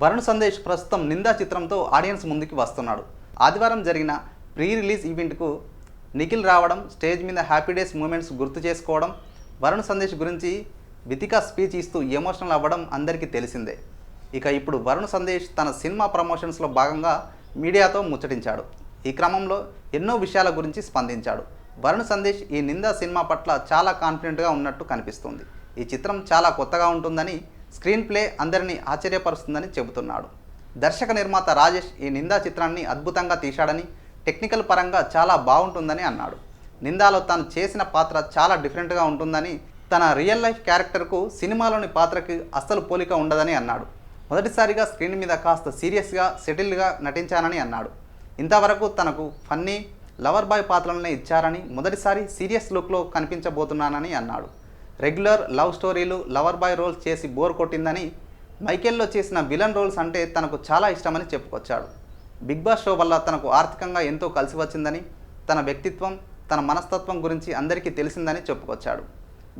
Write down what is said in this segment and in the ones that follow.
వరుణ్ సందేశ్ ప్రస్తుతం నిందా చిత్రంతో ఆడియన్స్ ముందుకి వస్తున్నాడు. ఆదివారం జరిగిన ప్రీ రిలీజ్ ఈవెంట్కు నిఖిల్ రావడం స్టేజ్ మీద హ్యాపీ డేస్ మూమెంట్స్ గుర్తు చేసుకోవడం వరుణ్ సందేశ్ గురించి వితికా స్పీచ్ ఇస్తూ ఎమోషనల్ అవ్వడం అందరికీ తెలిసిందే. ఇక ఇప్పుడు వరుణ్ సందేశ్ తన సినిమా ప్రమోషన్స్లో భాగంగా మీడియాతో ముచ్చటించాడు. ఈ క్రమంలో ఎన్నో విషయాల గురించి స్పందించాడు. వరుణ్ సందేశ్ ఈ నిందా సినిమా పట్ల చాలా కాన్ఫిడెంట్గా ఉన్నట్టు కనిపిస్తుంది. ఈ చిత్రం చాలా కొత్తగా ఉంటుందని స్క్రీన్ ప్లే అందరినీ ఆశ్చర్యపరుస్తుందని చెబుతున్నాడు. దర్శక నిర్మాత రాజేష్ ఈ నిందా చిత్రాన్ని అద్భుతంగా తీశాడని టెక్నికల్ పరంగా చాలా బాగుంటుందని అన్నాడు. నిందాలో తాను చేసిన పాత్ర చాలా డిఫరెంట్గా ఉంటుందని తన రియల్ లైఫ్ క్యారెక్టర్కు సినిమాలోని పాత్రకి అస్సలు పోలిక ఉండదని అన్నాడు. మొదటిసారిగా స్క్రీన్ మీద కాస్త సీరియస్గా సెటిల్డ్గా నటించానని అన్నాడు. ఇంతవరకు తనకు ఫన్నీ లవర్ బాయ్ పాత్రలనే ఇచ్చారని మొదటిసారి సీరియస్ లుక్లో కనిపించబోతున్నానని అన్నాడు. రెగ్యులర్ లవ్ స్టోరీలు లవర్ బాయ్ రోల్స్ చేసి బోర్ కొట్టిందని మైకేల్లో చేసిన విలన్ రోల్స్ అంటే తనకు చాలా ఇష్టమని చెప్పుకొచ్చాడు. బిగ్ బాస్ షో వల్ల తనకు ఆర్థికంగా ఎంతో కలిసి వచ్చిందని తన వ్యక్తిత్వం తన మనస్తత్వం గురించి అందరికీ తెలిసిందని చెప్పుకొచ్చాడు.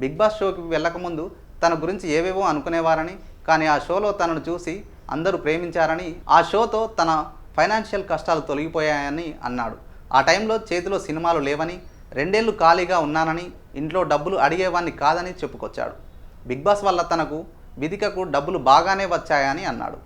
బిగ్ బాస్ షోకి వెళ్ళకముందు తన గురించి ఏవేవో అనుకునేవారని కానీ ఆ షోలో తనను చూసి అందరూ ప్రేమించారని ఆ షోతో తన ఫైనాన్షియల్ కష్టాలు తొలగిపోయాయని అన్నాడు. ఆ టైంలో చేతిలో సినిమాలు లేవని రెండేళ్ళు ఖాళీగా ఉన్నానని ఇంట్లో డబ్బులు అడిగేవాణ్ణి కాదని చెప్పుకొచ్చాడు. బిగ్ బాస్ వల్ల తనకు విధికకు డబ్బులు బాగానే వచ్చాయని అన్నాడు.